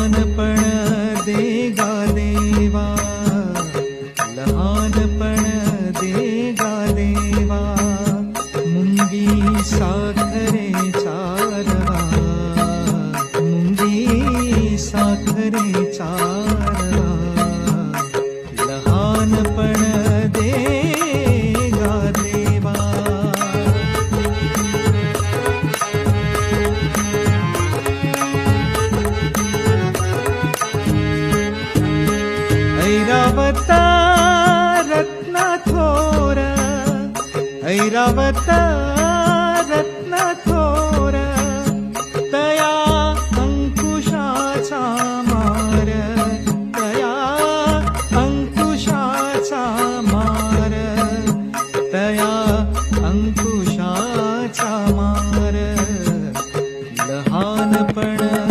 लहानपण दे गा देवा. लहानपण दे गा देवा. मुंगी साखरेचा रवा मुंगी साखरेचा ऐरावता रत्ना थोर ऐरावता रत्ना थोर तया अंकुशाचा मार तया अंकुशाचा मार तया अंकुशाचा मार लहानपण